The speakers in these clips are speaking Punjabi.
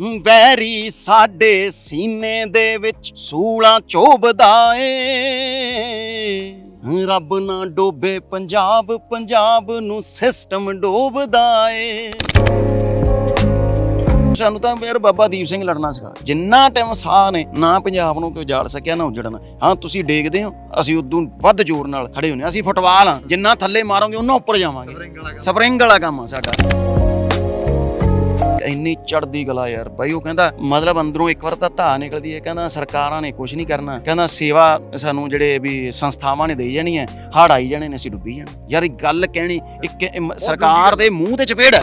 ਵੈਰੀ ਸਾਡੇ ਸੀਨੇ ਦੇ ਵਿੱਚ ਸੂਲਾਂ ਚੋਬਦਾ ਏ। ਰੱਬ ਨਾ ਡੋਬੇ ਪੰਜਾਬ ਪੰਜਾਬ ਨੂੰ ਸਿਸਟਮ ਡੋਬਦਾ ਏ। ਸਾਨੂੰ ਤਾਂ ਯਾਰ ਬਾਬਾ ਦੀਪ ਸਿੰਘ ਲੜਨਾ ਸੀਗਾ। ਜਿੰਨਾ ਟਾਈਮ ਸਾਹ ਨੇ ਨਾ ਪੰਜਾਬ ਨੂੰ ਕੋਈ ਜਾੜ ਸਕਿਆ ਨਾ ਉਜੜਨਾ। ਹਾਂ ਤੁਸੀਂ ਡੇਗਦੇ ਹੋ ਅਸੀਂ ਉਦੋਂ ਵੱਧ ਜ਼ੋਰ ਨਾਲ ਖੜੇ ਹੁੰਨੇ। ਅਸੀਂ ਫੁੱਟਬਾਲ ਹਾਂ। ਜਿੰਨਾ ਥੱਲੇ ਮਾਰੋਗੇ ਉਹਨਾਂ ਉੱਪਰ ਜਾਵਾਂਗੇ। ਸਪਰਿੰਗ ਵਾਲਾ ਕੰਮ ਆ ਸਾਡਾ। ਇੰਨੀ ਚੜਦੀ ਗਲਾ ਯਾਰ ਬਾਈ ਉਹ ਕਹਿੰਦਾ ਮਤਲਬ ਅੰਦਰੋਂ ਇੱਕ ਵਾਰ ਤਾਂ ਧਾ ਨਿਕਲਦੀ ਹੈ ਕਹਿੰਦਾ ਸਰਕਾਰਾਂ ਨੇ ਕੁਝ ਨਹੀਂ ਕਰਨਾ ਕਹਿੰਦਾ ਸੇਵਾ ਸਾਨੂੰ ਜਿਹੜੇ ਵੀ ਸੰਸਥਾਵਾਂ ਨੇ ਦੇਈ ਜਾਣੀ ਹੈ ਹੜ ਆਈ ਜਾਣੇ ਨੇ ਅਸੀਂ ਡੁੱਬੀ ਜਾਣਾ। ਯਾਰ ਇਹ ਗੱਲ ਕਹਿਣੀ ਇੱਕ ਸਰਕਾਰ ਦੇ ਮੂੰਹ ਤੇ ਚਪੇੜ ਹੈ।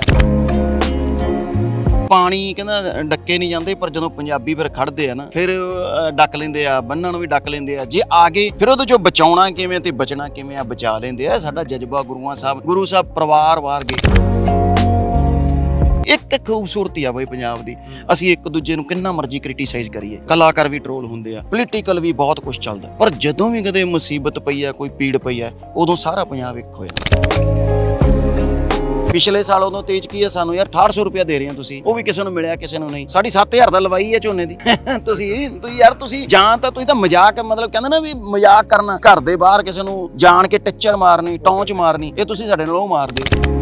ਪਾਣੀ ਕਹਿੰਦਾ ਡੱਕੇ ਨਹੀਂ ਜਾਂਦੇ ਪਰ ਜਦੋਂ ਪੰਜਾਬੀ ਫਿਰ ਖੜਦੇ ਆ ਨਾ ਫਿਰ ਡੱਕ ਲੈਂਦੇ ਆ ਬੰਨਾਂ ਨੂੰ ਵੀ ਡੱਕ ਲੈਂਦੇ ਆ। ਜੇ ਆ ਗਏ ਫਿਰ ਉਹਦੇ ਚੋਂ ਬਚਾਉਣਾ ਕਿਵੇਂ ਤੇ ਬਚਣਾ ਕਿਵੇਂ ਆ ਬਚਾ ਲੈਂਦੇ ਆ। ਸਾਡਾ ਜਜ਼ਬਾ ਗੁਰੂਆਂ ਸਾਹਿਬ ਗੁਰੂ ਸਾਹਿਬ ਪਰਿਵਾਰ ਵਾਰ ਗਏ ਇੱਕ ਖੂਬਸੂਰਤੀ ਆ ਬਈ ਪੰਜਾਬ ਦੀ। ਅਸੀਂ ਇੱਕ ਦੂਜੇ ਨੂੰ ਕਿੰਨਾ ਮਰਜ਼ੀ ਕ੍ਰਿਟਿਸਾਈਜ਼ ਕਰੀਏ। ਕਲਾਕਾਰ ਵੀ ਟ੍ਰੋਲ ਹੁੰਦੇ ਆ ਪੋਲੀਟੀਕਲ ਵੀ ਬਹੁਤ ਕੁਝ ਚੱਲਦਾ। ਪਰ ਜਦੋਂ ਵੀ ਕਦੇ ਮੁਸੀਬਤ ਪਈ ਆ ਕੋਈ ਪੀੜ ਪਈ ਆ ਉਦੋਂ ਸਾਰਾ ਪੰਜਾਬ ਇੱਕ ਹੋਇਆ। ਪਿਛਲੇ ਸਾਲ ਉਦੋਂ ਤੇਜ ਕੀ ਹੈ ਸਾਨੂੰ ਯਾਰ 6800 ਰੁਪਇਆ ਦੇ ਰਹੇ ਆ ਤੁਸੀਂ। ਉਹ ਵੀ ਕਿਸੇ ਨੂੰ ਮਿਲਿਆ ਕਿਸੇ ਨੂੰ ਨਹੀਂ। ਸਾਡੀ 7000 ਦਾ ਲਵਾਈ ਹੈ ਝੋਨੇ ਦੀ। ਤੁਸੀਂ ਤੁਸੀਂ ਯਾਰ ਤੁਸੀਂ ਜਾਂ ਤਾਂ ਤੁਸੀਂ ਤਾਂ ਮਜ਼ਾਕ ਮਤਲਬ ਕਹਿੰਦੇ ਨਾ ਵੀ ਮਜ਼ਾਕ ਕਰਨਾ। ਘਰ ਦੇ ਬਾਹਰ ਕਿਸੇ ਨੂੰ ਜਾਣ ਕੇ ਟੱਚਰ ਮਾਰਨੀ ਟੌਂਚ ਮਾਰਨੀ ਇਹ ਤੁਸੀਂ ਸਾਡੇ ਨਾਲ ਉਹ ਮਾਰਦੇ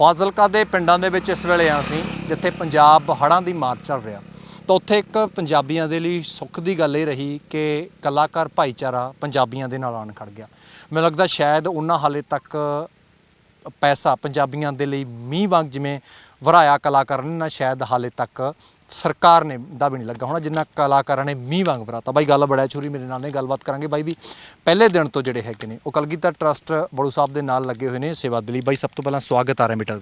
ਫਾਜ਼ਿਲਕਾ ਦੇ ਪਿੰਡਾਂ ਦੇ ਵਿੱਚ ਇਸ ਵੇਲੇ ਆ ਅਸੀਂ ਜਿੱਥੇ ਪੰਜਾਬ ਹੜ੍ਹਾਂ ਦੀ ਮਾਰ ਚੱਲ ਰਿਹਾ। ਤਾਂ ਉੱਥੇ ਇੱਕ ਪੰਜਾਬੀਆਂ ਦੇ ਲਈ ਸੁੱਖ ਦੀ ਗੱਲ ਇਹ ਰਹੀ ਕਿ ਕਲਾਕਾਰ ਭਾਈਚਾਰਾ ਪੰਜਾਬੀਆਂ ਦੇ ਨਾਲ ਆਣ ਖੜ ਗਿਆ। ਮੈਨੂੰ ਲੱਗਦਾ ਸ਼ਾਇਦ ਉਹਨਾਂ ਹਾਲੇ ਤੱਕ ਪੈਸਾ ਪੰਜਾਬੀਆਂ ਦੇ ਲਈ ਮੀਂਹ ਵਾਂਗ ਜਿਵੇਂ ਵਰਾਇਆ ਕਲਾਕਾਰਾਂ ਨੇ, ਨਾ ਸ਼ਾਇਦ ਹਾਲੇ ਤੱਕ ਸਰਕਾਰ ਨੇ ਦਾ ਵੀ ਨਹੀਂ ਲੱਗਾ ਹੋਣਾ ਜਿੰਨਾ ਕਲਾਕਾਰਾਂ ਨੇ ਮੀਂਹ ਵਾਂਗ ਵਰਾਤਾ। ਬਾਈ ਗੱਲ ਬੜਾ ਛੁਰੀ ਮੇਰੇ ਨਾਲ ਨੇ ਗੱਲਬਾਤ ਕਰਾਂਗੇ। ਬਾਈ ਵੀ ਪਹਿਲੇ ਦਿਨ ਤੋਂ ਜਿਹੜੇ ਹੈਗੇ ਨੇ ਉਹ ਕਲਗੀਧਰ ਟਰਸਟ ਬੜੂ ਸਾਹਿਬ ਦੇ ਨਾਲ ਲੱਗੇ ਹੋਏ ਨੇ ਸੇਵਾ ਦੇ ਲਈ। ਬਾਈ ਸਭ ਤੋਂ ਪਹਿਲਾਂ ਸਵਾਗਤ ਆ ਰਿਹਾ ਮੀਟਰ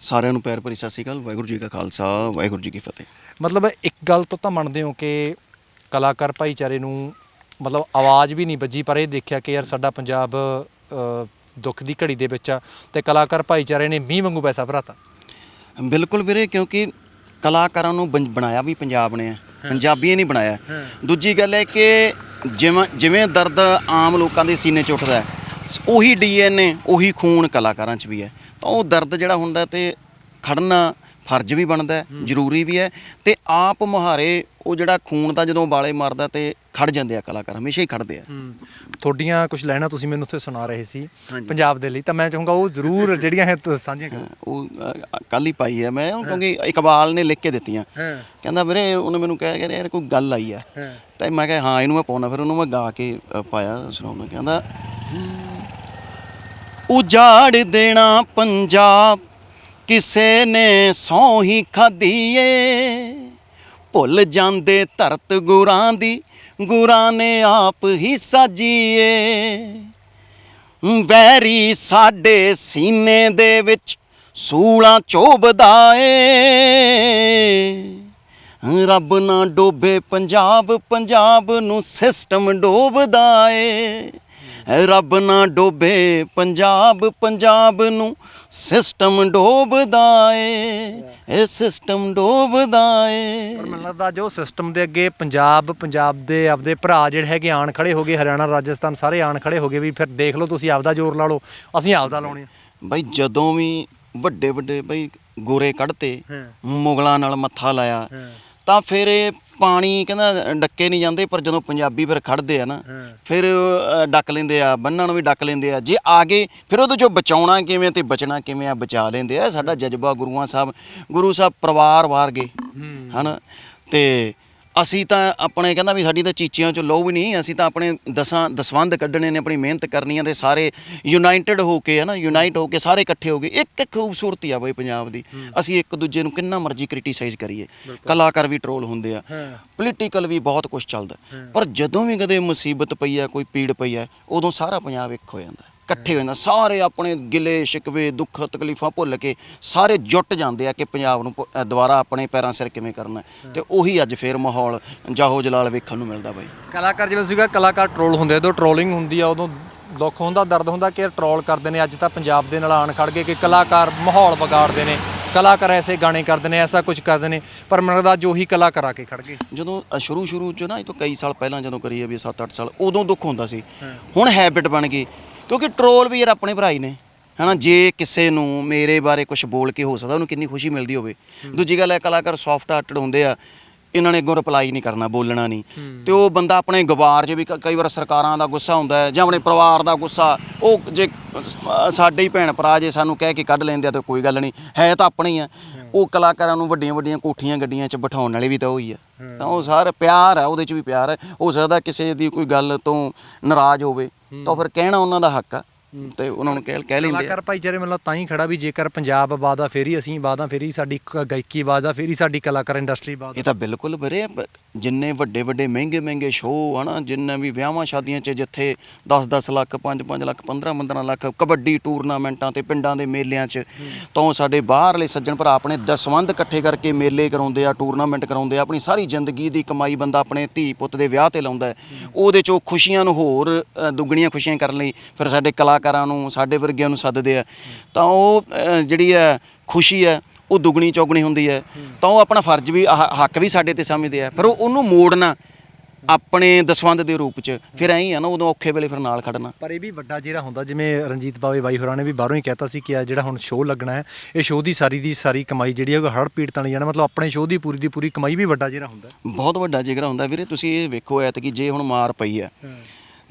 ਸਾਰਿਆਂ ਨੂੰ ਪਿਆਰ ਭਰੀ ਸਤਿ ਸ਼੍ਰੀ ਅਕਾਲ ਵਾਹਿਗੁਰੂ ਜੀ ਕਾ ਖਾਲਸਾ ਵਾਹਿਗੁਰੂ ਜੀ ਕੀ ਫਤਿਹ। ਮਤਲਬ ਇੱਕ ਗੱਲ ਤੋਂ ਤਾਂ ਮੰਨਦੇ ਹੋ ਕਿ ਕਲਾਕਾਰ ਭਾਈਚਾਰੇ ਨੂੰ ਮਤਲਬ ਆਵਾਜ਼ ਵੀ ਨਹੀਂ ਵੱਜੀ ਪਰ ਇਹ ਦੇਖਿਆ ਕਿ ਯਾਰ ਸਾਡਾ ਪੰਜਾਬ ਦੁੱਖ ਦੀ ਘੜੀ ਦੇ ਵਿੱਚ ਆ ਤੇ ਕਲਾਕਾਰ ਭਾਈਚਾਰੇ ਨੇ ਮੀਂਹ ਵਾਂਗੂ ਪੈਸਾ ਭਰਾਤਾ। ਬਿਲਕੁਲ ਵੀਰੇ ਕਿਉਂਕਿ ਕਲਾਕਾਰਾਂ ਨੂੰ ਬਣ- ਬਣਾਇਆ ਵੀ ਪੰਜਾਬ ਨੇ। ਹੈ। ਪੰਜਾਬੀਆਂ ਨੇ ਬਣਾਇਆ। ਹੈ। ਦੂਜੀ ਗੱਲ ਹੈ ਕਿ ਜਿਵੇਂ ਜਿਵੇਂ ਦਰਦ ਆਮ ਲੋਕਾਂ ਦੇ ਸੀਨੇ 'ਚ ਉੱਠਦਾ ਹੈ ਉਹੀ ਡੀਐਨਏ ਉਹੀ ਖੂਨ ਕਲਾਕਾਰਾਂ 'ਚ ਵੀ ਹੈ। ਤਾਂ ਉਹ ਦਰਦ ਜਿਹੜਾ ਹੁੰਦਾ ਤੇ ਖੜਨਾ ਫਰਜ਼ ਵੀ ਬਣਦਾ ਹੈ, ਜ਼ਰੂਰੀ ਵੀ ਹੈ ਤੇ ਆਪ ਮੁਹਾਰੇ ਉਹ ਜਿਹੜਾ ਖੂਨ ਦਾ ਜਦੋਂ ਵਾਲੇ ਮਾਰਦਾ ਤੇ ਖੜ ਜਾਂਦੇ ਆ ਕਲਾਕਾਰ ਹਮੇਸ਼ਾ ਹੀ ਖੜਦੇ ਆ। ਤੁਹਾਡੀਆਂ ਕੁਝ ਲੈਣਾ ਤੁਸੀਂ ਮੈਨੂੰ ਉੱਥੇ ਸੁਣਾ ਰਹੇ ਸੀ। ਪੰਜਾਬ ਦੇ ਲਈ ਤਾਂ ਮੈਂ ਚਾਹੂੰਗਾ ਉਹ ਜ਼ਰੂਰ ਜਿਹੜੀਆਂ ਹੈ ਸਾਂਝੀਆਂ ਕਰੋ। ਉਹ ਕੱਲ ਹੀ ਪਾਈ ਹੈ ਮੈਂ ਕਿਉਂਕਿ ਇਕਬਾਲ ਨੇ ਲਿਖ ਕੇ ਦਿੱਤੀਆਂ। ਕਹਿੰਦਾ ਵੀਰੇ ਉਹਨੇ ਮੈਨੂੰ ਕਿਹਾ ਕਿ ਯਾਰ ਕੋਈ ਗੱਲ ਆਈ ਆ। ਤਾਂ ਮੈਂ ਕਿਹਾ ਹਾਂ ਇਹਨੂੰ ਮੈਂ ਪਾਉਣਾ ਫਿਰ ਉਹਨੂੰ ਮੈਂ ਗਾ ਕੇ ਪਾਇਆ ਸੁਣਾਉਣਾ ਕਹਿੰਦਾ ਉਜਾੜ ਦੇਣਾ ਪੰਜਾਬ ਕਿਸੇ ਨੇ ਸੌ ਹੀ ਖਾਧੀ ਏ। ਭੁੱਲ ਜਾਂਦੇ ਧਰਤ ਗੁਰਾਂ ਦੀ ਗੁਰਾਂ ਨੇ ਆਪ ਹੀ ਸਾਜੀ ਵੈਰੀ ਸਾਡੇ ਸੀਨੇ ਦੇ ਵਿੱਚ ਸੂਲਾਂ ਚੋਬਦਾ ਏ ਰੱਬ ਨਾ ਡੋਬੇ ਪੰਜਾਬ ਪੰਜਾਬ ਨੂੰ ਸਿਸਟਮ ਡੋਬਦਾ ਏ ਰੱਬ ਨਾ ਡੋਬੇ ਪੰਜਾਬ ਪੰਜਾਬ ਨੂੰ ਸਿਸਟਮ ਡੋਬਦਾ ਏ ਇਹ ਸਿਸਟਮ ਡੋਬਦਾ ਏ ਪਰ ਮੈਨੂੰ ਲੱਗਦਾ ਜੋ ਸਿਸਟਮ ਦੇ ਅੱਗੇ ਪੰਜਾਬ ਪੰਜਾਬ ਦੇ ਆਪਦੇ ਭਰਾ ਜਿਹੜੇ ਹੈਗੇ ਆਣ ਖੜੇ ਹੋ ਗਏ ਹਰਿਆਣਾ ਰਾਜਸਥਾਨ ਸਾਰੇ ਆਣ ਖੜੇ ਹੋ ਗਏ ਵੀ ਫਿਰ ਦੇਖ ਲਓ ਤੁਸੀਂ ਆਪਦਾ ਜ਼ੋਰ ਲਾ ਲਓ ਅਸੀਂ ਆਪਦਾ ਲਾਉਣੇ ਬਈ ਜਦੋਂ ਵੀ ਵੱਡੇ ਵੱਡੇ ਬਈ ਗੋਰੇ ਕੱਢਤੇ। ਮੁਗਲਾਂ ਨਾਲ ਮੱਥਾ ਲਾਇਆ। ਤਾਂ ਫਿਰ ਇਹ ਪਾਣੀ ਕਹਿੰਦਾ ਡੱਕੇ ਨਹੀਂ ਜਾਂਦੇ ਪਰ ਜਦੋਂ ਪੰਜਾਬੀ ਫਿਰ ਖੜਦੇ ਆ ਨਾ। ਫਿਰ ਅ, ਡੱਕ ਲੈਂਦੇ ਆ ਬੰਨਾਂ ਨੂੰ ਵੀ ਡੱਕ ਲੈਂਦੇ ਆ। ਜੇ ਆ ਗਏ ਫਿਰ ਉਹਦੇ ਚੋਂ ਬਚਾਉਣਾ ਕਿਵੇਂ ਤੇ ਬਚਣਾ ਕਿਵੇਂ ਆ ਬਚਾ ਲੈਂਦੇ ਆ। ਸਾਡਾ ਜਜ਼ਬਾ ਗੁਰੂਆਂ ਸਾਹਿਬ ਗੁਰੂ ਸਾਹਿਬ ਪਰਿਵਾਰ ਵਾਰ ਗਏ ਹਨਾ? ਤੇ ਅਸੀਂ ਤਾਂ ਆਪਣੇ ਕਹਿੰਦਾ ਵੀ ਸਾਡੀ ਤਾਂ ਚੀਚੀਆਂ ਚੋਂ ਲੋ ਵੀ ਨਹੀਂ ਅਸੀਂ ਤਾਂ ਆਪਣੇ ਦਸਾਂ ਦਸਵੰਦ ਕੱਢਣੇ ਨੇ ਆਪਣੀ ਮਿਹਨਤ ਕਰਨੀਆਂ ਤੇ ਸਾਰੇ ਯੂਨਾਈਟਿਡ ਹੋ ਕੇ ਹਨਾ ਯੂਨਾਈਟ ਹੋ ਕੇ ਸਾਰੇ ਇਕੱਠੇ ਹੋ ਗਏ। ਇੱਕ ਇੱਕ ਖੂਬਸੂਰਤੀ ਆ ਬਈ ਪੰਜਾਬ ਦੀ। ਅਸੀਂ ਇੱਕ ਦੂਜੇ ਨੂੰ ਕਿੰਨਾ ਮਰਜ਼ੀ ਕ੍ਰਿਟਿਸਾਈਜ਼ ਕਰੀਏ। ਕਲਾਕਾਰ ਵੀ ਟ੍ਰੋਲ ਹੁੰਦੇ ਆ। ਪੋਲੀਟੀਕਲ ਵੀ ਬਹੁਤ ਕੁਝ ਚੱਲਦਾ। ਪਰ ਜਦੋਂ ਵੀ ਕਦੇ ਮੁਸੀਬਤ ਪਈ ਆ ਕੋਈ ਪੀੜ ਪਈ ਆ ਉਦੋਂ ਸਾਰਾ ਪੰਜਾਬ ਇੱਕ ਹੋ ਜਾਂਦਾ। ਇਕੱਠੇ ਹੋ ਜਾਂਦਾ ਸਾਰੇ ਆਪਣੇ ਗਿਲੇ ਸ਼ਿਕਵੇ ਦੁੱਖ ਤਕਲੀਫਾਂ ਭੁੱਲ ਕੇ ਸਾਰੇ ਜੁੱਟ ਜਾਂਦੇ ਆ ਕਿ ਪੰਜਾਬ ਨੂੰ ਪ- ਅ, ਦੁਬਾਰਾ ਆਪਣੇ ਪੈਰਾਂ ਸਿਰ ਕਿਵੇਂ ਕਰਨਾ ਹੈ। ਤੇ ਉਹੀ ਅੱਜ ਫੇਰ ਮਾਹੌਲ ਜਾਹੋ ਜਲਾਲ ਵੇਖਣ ਨੂੰ ਮਿਲਦਾ ਬਾਈ। ਕਲਾਕਾਰ ਜਿਵੇਂ ਸੀਗਾ ਕਲਾਕਾਰ ਟ੍ਰੋਲ ਹੁੰਦੇ ਆ, ਜਦੋਂ ਟ੍ਰੋਲਿੰਗ ਹੁੰਦੀ ਆ ਉਦੋਂ ਦੁੱਖ ਹੁੰਦਾ ਦਰਦ ਹੁੰਦਾ ਕਿ ਟ੍ਰੋਲ ਕਰਦੇ ਨੇ ਅੱਜ ਤਾਂ ਪੰਜਾਬ ਦੇ ਨਾਲ ਆਣ ਖੜ ਗਏ ਕਿ ਕਲਾਕਾਰ ਮਾਹੌਲ ਵਿਗਾੜਦੇ ਨੇ ਕਲਾਕਾਰ ਐਸੇ ਗਾਣੇ ਕਰਦੇ ਨੇ ਐਸਾ ਕੁਝ ਕਰਦੇ ਨੇ ਪਰ ਮੈਨੂੰ ਲੱਗਦਾ ਜੋ ਹੀ ਕਲਾਕਾਰ ਆ ਕੇ ਖੜ ਗਏ। ਜਦੋਂ ਅ, ਸ਼ੁਰੂ ਸ਼ੁਰੂ ਚ ਨਾ ਇਹ ਤੋਂ ਕਈ ਸਾਲ ਪਹਿਲਾਂ ਜਦੋਂ ਕਰੀ ਆ ਵੀ 7-8 ਸਾਲ ਉਦੋਂ ਦੁੱਖ ਹੁੰਦਾ ਸੀ। ਹੁਣ ਹੈਬਿਟ ਬਣ ਗਈ। ਕਿਉਂਕਿ ਟ੍ਰੋਲ ਵੀ ਯਾਰ ਆਪਣੇ ਭਰਾ ਹੀ ਨੇ। ਹਨਾ ਜੇ ਕਿਸੇ ਨੂੰ ਮੇਰੇ ਬਾਰੇ ਕੁਝ ਬੋਲ ਕੇ ਹੋ ਸਕਦਾ ਉਹਨੂੰ ਕਿੰਨੀ ਖੁਸ਼ੀ ਮਿਲਦੀ ਹੋਵੇ। ਦੂਜੀ ਗੱਲ ਹੈ ਕਲਾਕਾਰ ਸੌਫਟ ਹਾਰਟਡ ਹੁੰਦੇ ਆ ਇਹਨਾਂ ਨੇ ਅੱਗੋਂ ਰਿਪਲਾਈ ਨਹੀਂ ਕਰਨਾ ਬੋਲਣਾ ਨਹੀਂ। ਤੇ ਉਹ ਬੰਦਾ ਆਪਣੇ ਗਵਾਰ 'ਚ ਵੀ ਕ- ਕਈ ਵਾਰ ਸਰਕਾਰਾਂ ਦਾ ਗੁੱਸਾ ਹੁੰਦਾ ਹੈ ਜਾਂ ਆਪਣੇ ਪਰਿਵਾਰ ਦਾ ਗੁੱਸਾ ਉਹ ਜੇ ਅ, ਸਾਡੇ ਹੀ ਭੈਣ ਭਰਾ ਜੇ ਸਾਨੂੰ ਕਹਿ ਕੇ ਕੱਢ ਲੈਂਦੇ ਆ ਤਾਂ ਕੋਈ ਗੱਲ ਨਹੀਂ ਹੈ ਤਾਂ ਆਪਣੇ ਹੀ। ਆ ਉਹ ਕਲਾਕਾਰਾਂ ਨੂੰ ਵੱਡੀਆਂ ਵੱਡੀਆਂ ਕੋਠੀਆਂ ਗੱਡੀਆਂ 'ਚ ਬਿਠਾਉਣ ਵਾਲੇ ਵੀ ਤਾਂ ਉਹੀ ਆ। ਤਾਂ ਉਹ ਸਾਰਾ ਪਿਆਰ ਹੈ ਉਹਦੇ 'ਚ ਵੀ ਪਿਆਰ ਹੈ ਹੋ ਸਕਦਾ ਕਿਸੇ ਦੀ ਕੋਈ ਗੱਲ ਤੋਂ ਨਾਰਾਜ਼ ਹੋਵੇ। ਤਾਂ ਫਿਰ ਕਹਿਣਾ ਉਹਨਾਂ ਦਾ ਹੱਕ ਆ ਤੇ ਉਹਨਾਂ ਨੂੰ ਕਹਿ ਕਹਿ ਲੈਂਦੇ ਆ ਕਲਾਕਾਰ ਭਾਈਚਾਰੇ ਮਤਲਬ ਤਾਂ ਹੀ ਖੜਾ ਵੀ ਜੇਕਰ ਪੰਜਾਬ ਆਬਾਦ ਆ ਫੇਰ ਅਸੀਂ ਆਬਾਦ ਆ ਫੇਰ ਸਾਡੀ ਗਾਇਕੀ ਆਬਾਦ ਆ ਫੇਰ ਸਾਡੀ ਕਲਾਕਾਰ ਇੰਡਸਟਰੀ ਆਬਾਦ। ਇਹ ਤਾਂ ਬਿਲਕੁਲ ਵੀਰੇ ਜਿੰਨੇ ਵੱਡੇ ਵੱਡੇ, ਮਹਿੰਗੇ ਮਹਿੰਗੇ ਸ਼ੋਅ ਹਨਾ, ਜਿੰਨੇ ਵੀ ਵਿਆਹਾਂ ਸ਼ਾਦੀਆਂ 'ਚ ਜਿੱਥੇ 10-10 ਲੱਖ 5-5 ਲੱਖ 15-15 ਲੱਖ ਕਬੱਡੀ ਟੂਰਨਾਮੈਂਟਾਂ ਤੇ ਪਿੰਡਾਂ ਦੇ ਮੇਲਿਆਂ 'ਚ, ਤੋਂ ਸਾਡੇ ਬਾਹਰਲੇ ਸੱਜਣ ਭਰਾ ਆਪਣੇ ਦਸਵੰਧ ਇਕੱਠੇ ਕਰਕੇ ਮੇਲੇ ਕਰਾਉਂਦੇ ਆ ਟੂਰਨਾਮੈਂਟ ਕਰਾਉਂਦੇ ਆ, ਆਪਣੀ ਸਾਰੀ ਜ਼ਿੰਦਗੀ ਦੀ ਕਮਾਈ ਬੰਦਾ ਆਪਣੇ ਧੀ ਪੁੱਤ ਦੇ ਵਿਆਹ ਤੇ ਲਾਉਂਦਾ ਹੈ। ਉਹਦੇ 'ਚੋਂ ਖੁਸ਼ੀਆਂ ਨੂੰ ਹੋਰ ਦੁੱਗਣੀਆਂ ਖੁਸ਼ੀਆਂ ਕਰਨ ਲਈ ਫਿਰ ਸਾਡੇ ਕਲਾਕਾਰਾਂ ਨੂੰ, ਸਾਡੇ ਵਰਗਿਆਂ ਨੂੰ ਸੱਦਦੇ ਆ। ਤਾਂ ਉਹ ਜਿਹੜੀ ਹੈ ਖੁਸ਼ੀ ਹੈ ਉਹ ਦੁੱਗਣੀ ਚੌਗਣੀ ਹੁੰਦੀ ਹੈ ਤਾਂ ਉਹ ਆਪਣਾ ਫਰਜ਼ ਵੀ ਆਹ ਹੱਕ ਵੀ ਸਾਡੇ ਤੇ ਸਮਝਦੇ ਆ। ਫਿਰ ਉਹ ਉਹਨੂੰ ਮੋੜਨਾ ਆਪਣੇ ਦਸਵੰਦ ਦੇ ਰੂਪ 'ਚ ਫਿਰ ਐਂ ਹੀ ਆ ਨਾ ਉਦੋਂ ਔਖੇ ਵੇਲੇ ਫਿਰ ਨਾਲ ਖੜਨਾ। ਪਰ ਇਹ ਵੀ ਵੱਡਾ ਜਿਹੜਾ ਹੁੰਦਾ ਜਿਵੇਂ ਰਣਜੀਤ ਬਾਵੇ ਬਾਈ ਹੋਰਾਂ ਨੇ ਵੀ ਬਾਹਰੋਂ ਹੀ ਕਹਿਤਾ ਸੀ ਕਿ ਆ ਜਿਹੜਾ ਹੁਣ ਸ਼ੋਅ ਲੱਗਣਾ ਹੈ ਇਹ ਸ਼ੋਅ ਦੀ ਸਾਰੀ ਦੀ ਸਾਰੀ ਕਮਾਈ ਜਿਹੜੀ ਹੈ ਉਹ ਹੜ ਪੀੜਤਾਂ ਲਈ ਜਾਣਾ ਮਤਲਬ ਆਪਣੇ ਸ਼ੋਅ ਦੀ ਪੂਰੀ ਦੀ ਪੂਰੀ ਕਮਾਈ ਵੀ ਵੱਡਾ ਜਿਹੜਾ ਹੁੰਦਾ ਬਹੁਤ ਵੱਡਾ ਜਿਗਰਾ ਹੁੰਦਾ ਵੀਰੇ ਤੁਸੀਂ ਇਹ ਵੇਖੋ ਐਤਕੀ ਜੇ ਹੁਣ ਮਾਰ ਪਈ ਹੈ।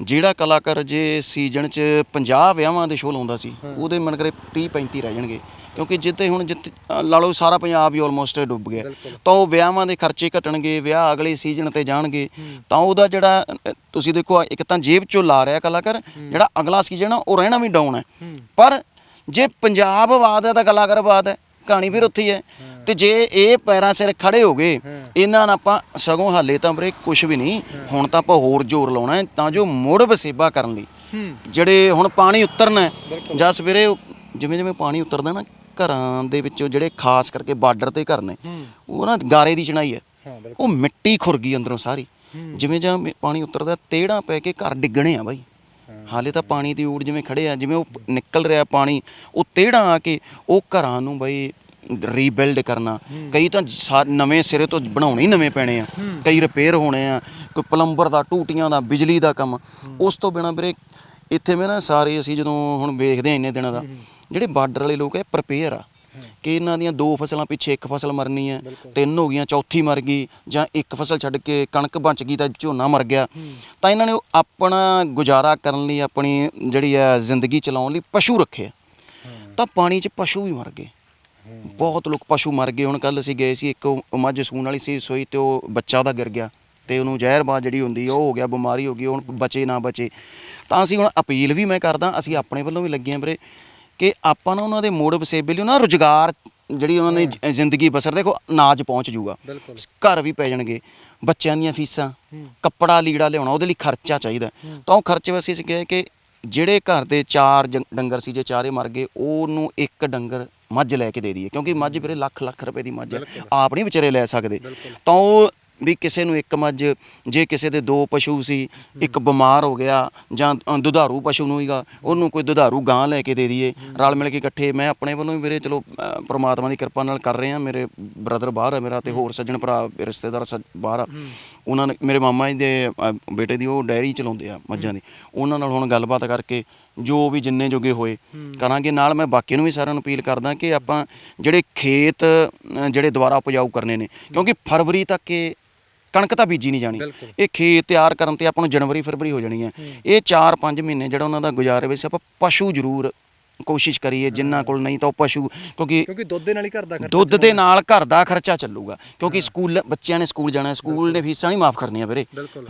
ਜਿਹੜਾ ਕਲਾਕਾਰ ਜੇ ਸੀਜ਼ਨ 'ਚ 50 ਵਿਆਹਾਂ ਦੇ ਸ਼ੋਅ ਲਾਉਂਦਾ ਸੀ ਉਹਦੇ ਮਨ ਕਰੇ 30 35 ਰਹਿ ਜਾਣਗੇ। ਕਿਉਂਕਿ ਜਿੱਤੇ ਹੁਣ ਅ, ਲਾ ਲਓ ਸਾਰਾ ਪੰਜਾਬ ਹੀ ਆਲਮੋਸਟ ਡੁੱਬ ਗਿਆ। ਤਾਂ ਉਹ ਵਿਆਹਾਂ ਦੇ ਖਰਚੇ ਘਟਣਗੇ ਵਿਆਹ ਅਗਲੇ ਸੀਜ਼ਨ ਤੇ ਜਾਣਗੇ। ਤਾਂ ਉਹਦਾ ਜਿਹੜਾ ਤੁਸੀਂ ਦੇਖੋ ਇੱਕ ਤਾਂ ਜੇਬ 'ਚੋਂ ਲਾ ਰਿਹਾ ਕਲਾਕਾਰ ਜਿਹੜਾ ਅਗਲਾ ਸੀਜ਼ਨ ਆ ਉਹ ਰਹਿਣਾ ਵੀ ਡਾਊਨ ਹੈ। ਪਰ ਜੇ ਪੰਜਾਬ ਆਬਾਦ ਹੈ ਤਾਂ ਕਲਾਕਾਰ ਆਬਾਦ ਹੈ ਕਹਾਣੀ ਫਿਰ ਉੱਥੇ ਹੀ। ਹੈ। ਤੇ ਜੇ ਇਹ ਪੈਰਾਂ ਸਿਰ ਖੜੇ ਹੋ ਗਏ ਇਹਨਾਂ ਨਾਲ ਆਪਾਂ ਸਗੋਂ ਹਾਲੇ ਤਾਂ ਵੀਰੇ ਕੁਝ ਵੀ ਨਹੀਂ ਹੁਣ ਤਾਂ ਆਪਾਂ ਹੋਰ ਜ਼ੋਰ ਲਾਉਣਾ ਹੈ ਤਾਂ ਜੋ ਮੁੜ ਵਸੇਬਾ ਕਰਨ ਲਈ। ਜਿਹੜੇ ਹੁਣ ਪਾਣੀ ਉਤਰਨਾ ਹੈ ਜਾਂ ਸਵੇਰੇ ਜਿਵੇਂ ਜਿਵੇਂ ਪਾਣੀ ਉਤਰਦਾ ਨਾ ਘਰਾਂ ਦੇ ਵਿੱਚੋਂ ਜਿਹੜੇ ਖਾਸ ਕਰਕੇ ਬਾਰਡਰ ਤੇ ਘਰ ਨੇ ਉਹ ਨਾ ਗਾਰੇ ਦੀ ਚਣਾਈ ਹੈ। ਉਹ ਮਿੱਟੀ ਖੁਰ ਗਈ ਅੰਦਰੋਂ ਸਾਰੀ। ਜਿਵੇਂ ਜਾਂ ਪਾਣੀ ਉਤਰਦਾ ਤੇੜਾਂ ਪੈ ਕੇ ਘਰ ਡਿੱਗਣੇ ਆ ਬਾਈ। ਹਾਲੇ ਤਾਂ ਪਾਣੀ ਦੀ ਊੜ ਜਿਵੇਂ ਖੜੇ ਆ ਜਿਵੇਂ ਉਹ ਨਿਕਲ ਰਿਹਾ ਪਾਣੀ ਉਹ ਤੇੜਾਂ ਆ ਕੇ ਉਹ ਘਰਾਂ ਨੂੰ ਬਈ ਰੀਬਿਲਡ ਕਰਨਾ। ਕਈ ਤਾਂ ਸਾ- ਨਵੇਂ ਸਿਰੇ ਤੋਂ ਬਣਾਉਣੇ ਹੀ ਨਵੇਂ ਪੈਣੇ ਆ। ਕਈ ਰਿਪੇਅਰ ਹੋਣੇ ਆ। ਕੋਈ ਪਲੰਬਰ ਦਾ ਟੂਟੀਆਂ ਦਾ ਬਿਜਲੀ ਦਾ ਕੰਮ। ਉਸ ਤੋਂ ਬਿਨਾ ਵੀਰੇ ਇੱਥੇ ਮੈਂ ਨਾ ਸਾਰੇ ਅਸੀਂ ਜਦੋਂ ਹੁਣ ਵੇਖਦੇ ਆ ਇੰਨੇ ਦਿਨਾਂ ਦਾ ਜਿਹੜੇ ਬਾਰਡਰ ਵਾਲੇ ਲੋਕ ਐ ਪ੍ਰਪੇਅਰ ਆ। ਕਿ ਇਹਨਾਂ ਦੀਆਂ ਦੋ ਫਸਲਾਂ ਪਿੱਛੇ ਇੱਕ ਫਸਲ ਮਰਨੀ ਹੈ ਤਿੰਨ ਹੋ ਗਈਆਂ ਚੌਥੀ ਮਰ ਗਈ ਜਾਂ ਇੱਕ ਫਸਲ ਛੱਡ ਕੇ ਕਣਕ ਬਚ ਗਈ ਤਾਂ ਝੋਨਾ ਮਰ ਗਿਆ। ਤਾਂ ਇਹਨਾਂ ਨੇ ਉਹ ਆਪਣਾ ਗੁਜ਼ਾਰਾ ਕਰਨ ਲਈ ਆਪਣੀ ਜਿਹੜੀ ਹੈ ਜ਼ਿੰਦਗੀ ਚਲਾਉਣ ਲਈ ਪਸ਼ੂ ਰੱਖੇ ਆ। ਤਾਂ ਪਾਣੀ 'ਚ ਪਸ਼ੂ ਵੀ ਮਰ ਗਏ। ਬਹੁਤ ਲੋਕ ਪਸ਼ੂ ਮਰ ਗਏ। ਹੁਣ ਕੱਲ ਅਸੀਂ ਗਏ ਸੀ ਇੱਕ ਉਹ ਮੱਝ ਸੂਣ ਵਾਲੀ ਸੀ ਸੋਈ ਤੇ ਉਹ ਬੱਚਾ ਉਹਦਾ ਗਿਰ ਗਿਆ ਤੇ ਉਹਨੂੰ ਜ਼ਹਿਰਬਾਜ਼ ਜਿਹੜੀ ਹੁੰਦੀ ਉਹ ਹੋ ਗਿਆ ਬਿਮਾਰੀ ਹੋ ਗਈ ਹੁਣ ਬਚੇ ਨਾ ਬਚੇ। ਤਾਂ ਅਸੀਂ ਹੁਣ ਅਪੀਲ ਵੀ ਮੈਂ ਕਰਦਾ ਅਸੀਂ ਆਪਣੇ ਵੱਲੋਂ ਵੀ ਲੱਗੇ ਹਾਂ ਵੀਰੇ ਕਿ ਆਪਾਂ ਨਾ ਉਹਨਾਂ ਦੇ ਮੋੜ ਵਸੇਬੇ ਲਈ ਉਹਨਾਂ ਰੁਜ਼ਗਾਰ ਜਿਹੜੀ ਉਹਨਾਂ ਜ- ਜ਼ਿੰਦਗੀ ਬਸਰ ਦੇਖੋ ਅਨਾਜ ਪਹੁੰਚ ਜਾਊਗਾ। ਘਰ ਵੀ ਪੈ ਜਾਣਗੇ ਬੱਚਿਆਂ ਦੀਆਂ ਫੀਸਾਂ ਕੱਪੜਾ ਲੀੜਾ ਲਿਆਉਣਾ ਉਹਦੇ ਲਈ ਖਰਚਾ ਚਾਹੀਦਾ। ਤਾਂ ਉਹ ਖਰਚੇ ਵਾਸਤੇ ਅਸੀਂ ਕਿਹਾ ਕਿ ਜਿਹੜੇ ਘਰ ਦੇ ਚਾਰ ਡੰਗਰ ਸੀ ਜੇ ਚਾਰੇ ਮਰ ਗਏ ਉਹਨੂੰ ਇੱਕ ਡੰਗਰ ਮੱਝ ਲੈ ਕੇ ਦੇ ਦਈਏ ਕਿਉਂਕਿ ਮੱਝ ਵੀਰੇ ਲੱਖ ਲੱਖ ਰੁਪਏ ਦੀ ਮੱਝ ਹੈ। ਆਪ ਨਹੀਂ ਵਿਚਾਰੇ ਲੈ ਸਕਦੇ। ਤਾਂ ਉਹ ਵੀ ਕਿਸੇ ਨੂੰ ਇੱਕ ਮੱਝ ਜੇ ਕਿਸੇ ਦੇ ਦੋ ਪਸ਼ੂ ਸੀ ਇੱਕ ਬਿਮਾਰ ਹੋ ਗਿਆ ਜਾਂ ਦੁਧਾਰੂ ਪਸ਼ੂ ਨੂੰ ਹੀਗਾ ਉਹਨੂੰ ਕੋਈ ਦੁਧਾਰੂ ਗਾਂ ਲੈ ਕੇ ਦੇ ਦਈਏ ਰਲ ਮਿਲ ਕੇ ਇਕੱਠੇ। ਮੈਂ ਆਪਣੇ ਵੱਲੋਂ ਵੀ ਵੀਰੇ ਚਲੋ ਪ੍ਰਮਾਤਮਾ ਦੀ ਕਿਰਪਾ ਨਾਲ ਕਰ ਰਹੇ ਆ ਮੇਰੇ ਬ੍ਰਦਰ ਬਾਹਰ ਹੈ ਮੇਰਾ ਤੇ ਹੋਰ ਸੱਜਣ ਭਰਾ ਰਿਸ਼ਤੇਦਾਰ ਬਾਹਰ ਆ। ਉਹਨਾਂ ਨੇ ਮੇਰੇ ਮਾਮਾ ਜੀ ਦੇ ਬੇਟੇ ਦੀ ਉਹ ਡੈਰੀ ਚਲਾਉਂਦੇ ਆ ਮੱਝਾਂ ਦੀ। ਉਹਨਾਂ ਨਾਲ ਹੁਣ ਗੱਲਬਾਤ ਕਰਕੇ ਜੋ ਵੀ ਜਿੰਨੇ ਜੋਗੇ ਹੋਏ ਕਰਾਂਗੇ। ਨਾਲ ਮੈਂ ਬਾਕੀ ਨੂੰ ਵੀ ਸਾਰਿਆਂ ਨੂੰ ਅਪੀਲ ਕਰਦਾ ਕਿ ਆਪਾਂ ਜਿਹੜੇ ਖੇਤ ਜਿਹੜੇ ਦੁਬਾਰਾ ਉਪਜਾਊ ਕਰਨੇ ਨੇ ਕਿਉਂਕਿ ਫਰਵਰੀ ਤੱਕ ਇਹ ਕਣਕ ਤਾਂ ਬੀਜੀ ਨਹੀਂ ਜਾਣੀ। ਇਹ ਖੇਤ ਤਿਆਰ ਕਰਨ ਤੇ ਆਪਾਂ ਨੂੰ ਜਨਵਰੀ ਫਰਵਰੀ ਹੋ ਜਾਣੀ ਹੈ। ਇਹ 4-5 ਮਹੀਨੇ ਜਿਹੜਾ ਉਹਨਾਂ ਦਾ ਗੁਜ਼ਾਰੇ ਵਿੱਚ ਆਪਾਂ ਪਸ਼ੂ ਜ਼ਰੂਰ ਕੋਸ਼ਿਸ਼ ਕਰੀਏ ਜਿੰਨਾ ਕੋਲ ਨਹੀਂ ਤਾਂ ਉਹ ਪਸ਼ੂ ਕਿਉਂਕਿ ਕਿਉਂਕਿ ਦੁੱਧ ਦੇ ਨਾਲ ਹੀ ਘਰ ਦਾ ਖਰਚਾ ਦੁੱਧ ਦੇ ਨਾਲ ਘਰ ਦਾ ਖਰਚਾ ਚੱਲੂਗਾ। ਕਿਉਂਕਿ ਸਕੂਲ ਬੱਚਿਆਂ ਨੇ ਸਕੂਲ ਜਾਣਾ ਸਕੂਲ ਨੇ ਫੀਸਾਂ ਨਹੀਂ ਮਾਫ ਕਰਨੀਆਂ ਵੀਰੇ।